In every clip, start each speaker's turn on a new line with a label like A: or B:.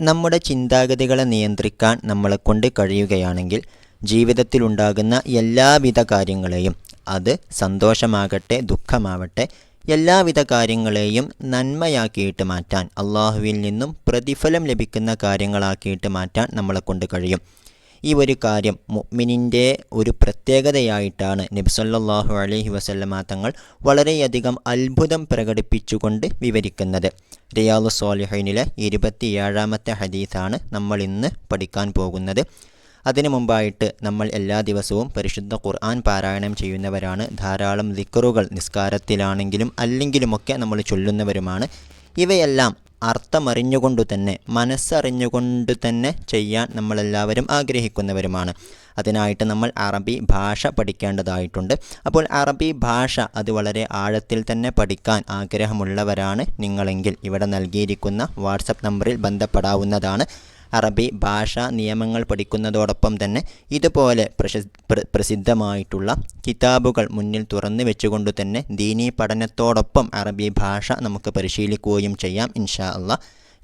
A: നമ്മുടെ ചിന്താഗതികളെ നിയന്ത്രിക്കാൻ നമ്മളെ നമ്മളെക്കൊണ്ട് കഴിയുകയാണെങ്കിൽ ജീവിതത്തിലുണ്ടാകുന്ന എല്ലാവിധ കാര്യങ്ങളെയും അത് സന്തോഷമാകട്ടെ ദുഃഖമാവട്ടെ എല്ലാവിധ കാര്യങ്ങളെയും നന്മയാക്കിയിട്ട് മാറ്റാൻ അള്ളാഹുവിൽ നിന്നും പ്രതിഫലം ലഭിക്കുന്ന കാര്യങ്ങളാക്കിയിട്ട് മാറ്റാൻ നമ്മളെ നമ്മളെക്കൊണ്ട് കഴിയും. ഈ ഒരു കാര്യം മുഅ്മിനിന്റെ ഒരു പ്രത്യേകതയായിട്ടാണ് നബ്സല്ലാഹു അലഹി വസല്ലമ തങ്ങൾ വളരെയധികം അത്ഭുതം പ്രകടിപ്പിച്ചുകൊണ്ട് വിവരിക്കുന്നത്. റിയാദു സോലിഹൈനിലെ ഇരുപത്തിയേഴാമത്തെ ഹദീസാണ് നമ്മൾ ഇന്ന് പഠിക്കാൻ പോകുന്നത്. അതിനു മുമ്പായിട്ട് നമ്മൾ എല്ലാ ദിവസവും പരിശുദ്ധ ഖുർആൻ പാരായണം ചെയ്യുന്നവരാണ്. ധാരാളം ദിക്കറുകൾ നിസ്കാരത്തിലാണെങ്കിലും അല്ലെങ്കിലുമൊക്കെ നമ്മൾ ചൊല്ലുന്നവരുമാണ്. ഇവയെല്ലാം അർത്ഥമറിഞ്ഞുകൊണ്ടു തന്നെ മനസ്സറിഞ്ഞുകൊണ്ട് തന്നെ ചെയ്യാൻ നമ്മളെല്ലാവരും ആഗ്രഹിക്കുന്നവരുമാണ്. അതിനായിട്ട് നമ്മൾ അറബി ഭാഷ പഠിക്കേണ്ടതായിട്ടുണ്ട്. അപ്പോൾ അറബി ഭാഷ അത് വളരെ ആഴത്തിൽ തന്നെ പഠിക്കാൻ ആഗ്രഹമുള്ളവരാണ് നിങ്ങളെങ്കിൽ. ഇവിടെ നൽകിയിരിക്കുന്ന വാട്സപ്പ് നമ്പറിൽ ബന്ധപ്പെടാവുന്നതാണ്. അറബി ഭാഷ നിയമങ്ങൾ പഠിക്കുന്നതോടൊപ്പം തന്നെ ഇതുപോലെ പ്രസിദ്ധമായിട്ടുള്ള കിതാബുകൾ മുന്നിൽ തുറന്നു വെച്ചുകൊണ്ട് തന്നെ ദീനീ പഠനത്തോടൊപ്പം അറബി ഭാഷ നമുക്ക് പരിശീലിക്കുകയും ചെയ്യാം ഇൻഷാ അള്ളാ.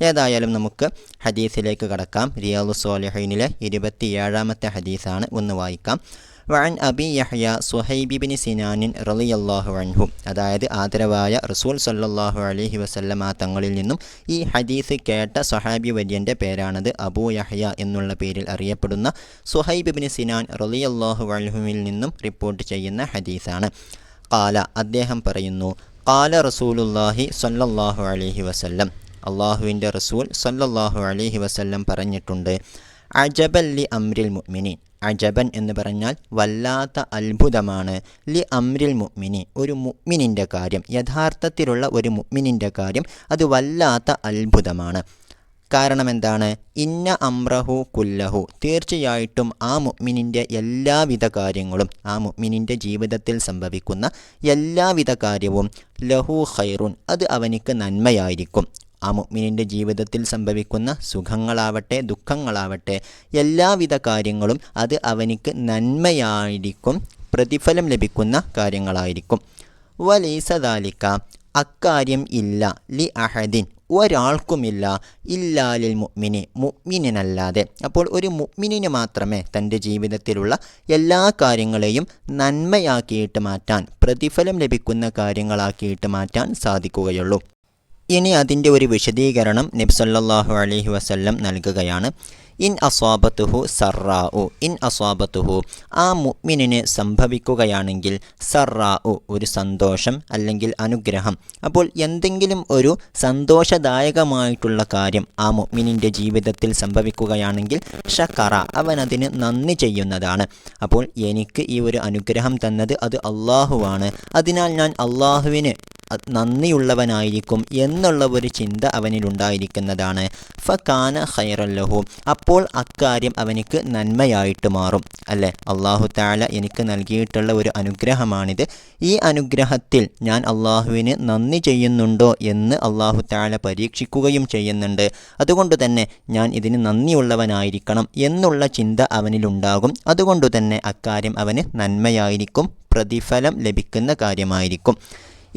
A: ഏതായാലും നമുക്ക് ഹദീസിലേക്ക് കടക്കാം. റിയാദു സോലിഹൈനിലെ ഇരുപത്തിയേഴാമത്തെ ഹദീസാണ് ഒന്ന് വായിക്കാം. വഅൻ അബി യഹ്യ സുഹൈബിബിൻ സിനാനിൻ റളിയല്ലാഹു അൻഹു അതായത് ആദരവായ റസൂൽ സല്ലല്ലാഹു അലൈഹി വസല്ലമ തങ്ങളിൽ നിന്നും ഈ ഹദീസ് കേട്ട സഹാബി വര്യന്റെ പേരാണത് അബൂ യഹ്യ എന്നുള്ള പേരിൽ അറിയപ്പെടുന്ന സുഹൈബിബിൻ സിനാൻ റളിയല്ലാഹു അൻഹുവിൽ നിന്നും റിപ്പോർട്ട് ചെയ്യുന്ന ഹദീസാണ്. കാല അദ്ദേഹം പറയുന്നു കാല റസൂലുല്ലാഹി സല്ലല്ലാഹു അലഹി വസല്ലം. അള്ളാഹുവിന്റെ റസൂൽ സല്ലല്ലാഹു അലഹി വസല്ലം പറഞ്ഞിട്ടുണ്ട് അജബല്ലി അമ്രിൽ മുഅ്മിനി അജബൻ എന്ന് പറഞ്ഞാൽ വല്ലാത്ത അത്ഭുതമാണ്. ലി അമ്രിൽ മുഅ്മിനി ഒരു മുഅ്മിനിന്റെ കാര്യം യഥാർത്ഥത്തിലുള്ള ഒരു മുഅ്മിനിന്റെ കാര്യം അത് വല്ലാത്ത അത്ഭുതമാണ്. കാരണം എന്താണ്? ഇന്ന അമ്രഹു കുല്ലഹു. തീർച്ചയായിട്ടും ആ മുഅ്മിനിന്റെ എല്ലാവിധ കാര്യങ്ങളും ആ മുഅ്മിനിന്റെ ജീവിതത്തിൽ സംഭവിക്കുന്ന എല്ലാവിധ കാര്യവും ലഹു ഖൈറുൻ അത് അവനിക്ക് നന്മയായിരിക്കും. ആ മുഅ്മിനിന്റെ ജീവിതത്തിൽ സംഭവിക്കുന്ന സുഖങ്ങളാവട്ടെ ദുഃഖങ്ങളാവട്ടെ എല്ലാവിധ കാര്യങ്ങളും അത് അവനിക്ക് നന്മയായിരിക്കും പ്രതിഫലം ലഭിക്കുന്ന കാര്യങ്ങളായിരിക്കും. വലീസദാലിക്ക അക്കാര്യം ഇല്ല ലി അഹദിൻ ഒരാൾക്കുമില്ല ഇല്ലാലിൽ മുഅ്മിനി മുഅ്മിനല്ലാതെ അപ്പോൾ ഒരു മുഅ്മിനിന് മാത്രമേ തന്റെ ജീവിതത്തിലുള്ള എല്ലാ കാര്യങ്ങളെയും നന്മയാക്കിയിട്ട് മാറ്റാൻ പ്രതിഫലം ലഭിക്കുന്ന കാര്യങ്ങളാക്കിയിട്ട് മാറ്റാൻ സാധിക്കുകയുള്ളൂ. ഇനി അതിന്റെ ഒരു വിശദീകരണം നബ്സല്ലാഹു അലഹി വസ്ല്ലം നൽകുകയാണ്. ഇൻ അസ്വാബത്തുഹു സറാഉ ഇൻ അസ്വാബത്തുഹു. ആ മുഅ്മിനിന് സംഭവിക്കുകയാണെങ്കിൽ സറാഉ ഒരു സന്തോഷം അല്ലെങ്കിൽ അനുഗ്രഹം. അപ്പോൾ എന്തെങ്കിലും ഒരു സന്തോഷദായകമായിട്ടുള്ള കാര്യം ആ മുഅ്മിനിന്റെ ജീവിതത്തിൽ സംഭവിക്കുകയാണെങ്കിൽ ഷക്കറ അവൻ അതിന് നന്ദി ചെയ്യുന്നതാണ്. അപ്പോൾ എനിക്ക് ഈ ഒരു അനുഗ്രഹം തന്നത് അത് അള്ളാഹുവാണ്. അതിനാൽ ഞാൻ അള്ളാഹുവിന് നന്ദിയുള്ളവനായിരിക്കും എന്നുള്ള ഒരു ചിന്ത അവനിലുണ്ടായിരിക്കുന്നതാണ് ഫക്കാന ഖൈറല്ലഹു അപ്പോൾ അക്കാര്യം അവനിക്ക് നന്മയായിട്ട് മാറും അല്ലേ? അള്ളാഹു താല എനിക്ക് നൽകിയിട്ടുള്ള ഒരു അനുഗ്രഹമാണിത്. ഈ അനുഗ്രഹത്തിൽ ഞാൻ അള്ളാഹുവിന് നന്ദി ചെയ്യുന്നുണ്ടോ എന്ന് അള്ളാഹു താല പരീക്ഷിക്കുകയും ചെയ്യുന്നുണ്ട്. അതുകൊണ്ട് തന്നെ ഞാൻ ഇതിന് നന്ദിയുള്ളവനായിരിക്കണം എന്നുള്ള ചിന്ത അവനിലുണ്ടാകും അതുകൊണ്ട് തന്നെ അക്കാര്യം അവന് നന്മയായിരിക്കും പ്രതിഫലം ലഭിക്കുന്ന കാര്യമായിരിക്കും.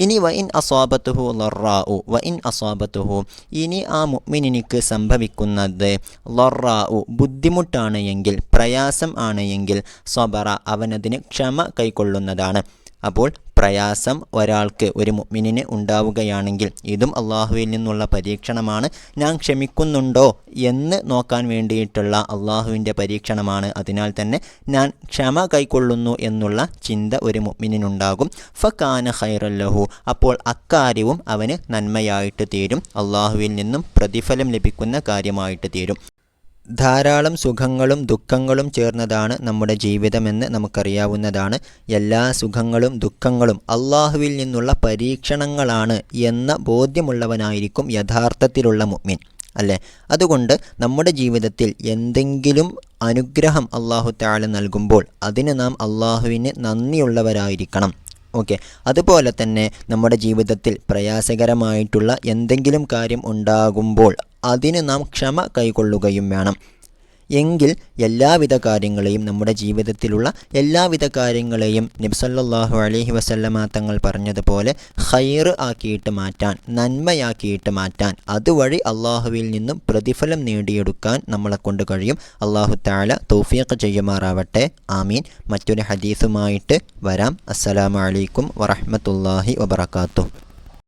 A: ഇനി വ ഇൻ അസ്വാബത്തുഹു ലൊറാഉ വ ഇൻ അസ്വാബത്തുഹു ഇനി ആ മുഅ്മിനിനിക്ക് സംഭവിക്കുന്നത് ലൊറാഉ ബുദ്ധിമുട്ടാണ് എങ്കിൽ പ്രയാസം ആണ് എങ്കിൽ സ്വബറ അവനതിന് ക്ഷമ കൈക്കൊള്ളുന്നതാണ്. അപ്പോൾ പ്രയാസം ഒരാൾക്ക് ഒരു മുഗ്മിനിന് ഉണ്ടാവുകയാണെങ്കിൽ ഇതും അള്ളാഹുവിൽ നിന്നുള്ള പരീക്ഷണമാണ്. ഞാൻ ക്ഷമിക്കുന്നുണ്ടോ എന്ന് നോക്കാൻ വേണ്ടിയിട്ടുള്ള അള്ളാഹുവിന്റെ പരീക്ഷണമാണ്. അതിനാൽ തന്നെ ഞാൻ ക്ഷമ കൈക്കൊള്ളുന്നു എന്നുള്ള ചിന്ത ഒരു മുഅ്മിനിനുണ്ടാകും. ഫക്കാന ഖൈറല്ലഹു അപ്പോൾ അക്കാര്യവും അവന് നന്മയായിട്ട് തീരും. അള്ളാഹുവിൽ നിന്നും പ്രതിഫലം ലഭിക്കുന്ന കാര്യമായിട്ട് തീരും. ധാരാളം സുഖങ്ങളും ദുഃഖങ്ങളും ചേർന്നതാണ് നമ്മുടെ ജീവിതമെന്ന് നമുക്കറിയാവുന്നതാണ്. എല്ലാ സുഖങ്ങളും ദുഃഖങ്ങളും അള്ളാഹുവിൽ നിന്നുള്ള പരീക്ഷണങ്ങളാണ് എന്ന ബോധ്യമുള്ളവനായിരിക്കും യഥാർത്ഥത്തിലുള്ള മുഅ്മിൻ അല്ലേ? അതുകൊണ്ട് നമ്മുടെ ജീവിതത്തിൽ എന്തെങ്കിലും അനുഗ്രഹം അള്ളാഹു താല നൽകുമ്പോൾ അതിന് നാം അള്ളാഹുവിന് നന്ദിയുള്ളവരായിരിക്കണം. ഓക്കെ? അതുപോലെ തന്നെ നമ്മുടെ ജീവിതത്തിൽ പ്രയാസകരമായിട്ടുള്ള എന്തെങ്കിലും കാര്യം ഉണ്ടാകുമ്പോൾ അതിന് നാം ക്ഷമ കൈക്കൊള്ളുകയും വേണം. എങ്കിൽ എല്ലാവിധ കാര്യങ്ങളെയും നമ്മുടെ ജീവിതത്തിലുള്ള എല്ലാവിധ കാര്യങ്ങളെയും നിബ്സല്ലാഹു അലഹി വസല്ലമ തങ്ങൾ പറഞ്ഞതുപോലെ ഹൈർ ആക്കിയിട്ട് മാറ്റാൻ നന്മയാക്കിയിട്ട് മാറ്റാൻ അതുവഴി അള്ളാഹുവിൽ നിന്നും പ്രതിഫലം നേടിയെടുക്കാൻ നമ്മളെ കൊണ്ട് കഴിയും. അള്ളാഹു താല തൗഫീഖ് ചെയ്യുമാറാവട്ടെ. ആമീൻ. മറ്റൊരു ഹദീസുമായിട്ട് വരാം. അസ്സലാമു അലൈക്കും വറഹ്മത്തുള്ളാഹി വബറകാതുഹു.